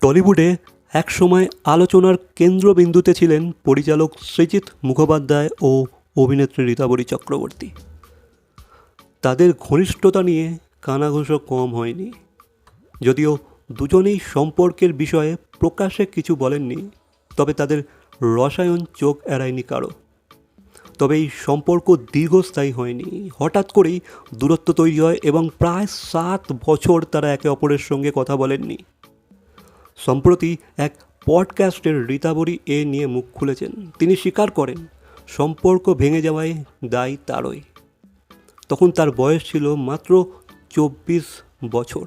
টলিউডে একসময় আলোচনার কেন্দ্রবিন্দুতে ছিলেন পরিচালক সৃজিত মুখোপাধ্যায় ও অভিনেত্রী রীতাবরী চক্রবর্তী। তাদের ঘনিষ্ঠতা নিয়ে কানাঘুষো কম হয়নি। যদিও দুজনেই সম্পর্কের বিষয়ে প্রকাশে কিছু বলেননি, তবে তাদের রসায়ন চোখ এড়ায়নি কারও। তবে এই সম্পর্ক দীর্ঘস্থায়ী হয়নি। হঠাৎ করেই দূরত্ব তৈরি হয় এবং প্রায় সাত বছর তারা একে অপরের সঙ্গে কথা বলেননি। সম্প্রতি এক পডকাস্টের রীতাবরী এ নিয়ে মুখ খুলেছেন। তিনি স্বীকার করেন, সম্পর্ক ভেঙে যাওয়ায় দায়ী তারই। তখন তার বয়স ছিল মাত্র চব্বিশ বছর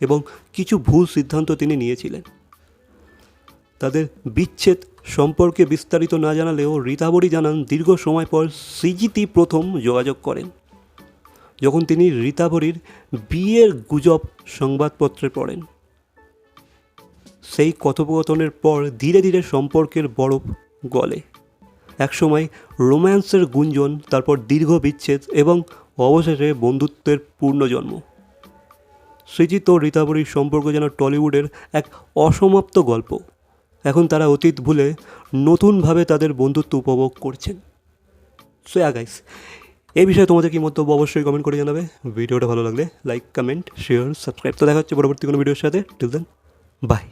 এবং কিছু ভুল সিদ্ধান্ত তিনি নিয়েছিলেন। তাদের বিচ্ছেদ সম্পর্কে বিস্তারিত না জানালেও রীতাবরী জানান, দীর্ঘ সময় পর সিজিতি প্রথম যোগাযোগ করেন। যখন তিনি রীতাবরীর বিয়ের গুজব সংবাদপত্রে পড়েন। সেই কথোপকথনের পর ধীরে ধীরে সম্পর্কের বরফ গলে। একসময় রোম্যান্সের গুঞ্জন, তারপর দীর্ঘ বিচ্ছেদ এবং অবশেষে বন্ধুত্বের পূর্ণজন্ম সৃজিত ও রীতাবরীর সম্পর্ক যেন টলিউডের এক অসমাপ্ত গল্প। এখন তারা অতীত ভুলে নতুনভাবে তাদের বন্ধুত্ব উপভোগ করছেন। সো গাইস এই বিষয়ে তোমাদের কি মন্তব্য অবশ্যই কমেন্ট করে জানাবে। ভিডিওটা ভালো লাগলে লাইক কমেন্ট শেয়ার সাবস্ক্রাইব তো দেখা হচ্ছে পরবর্তী কোনো ভিডিওর সাথে। Till then by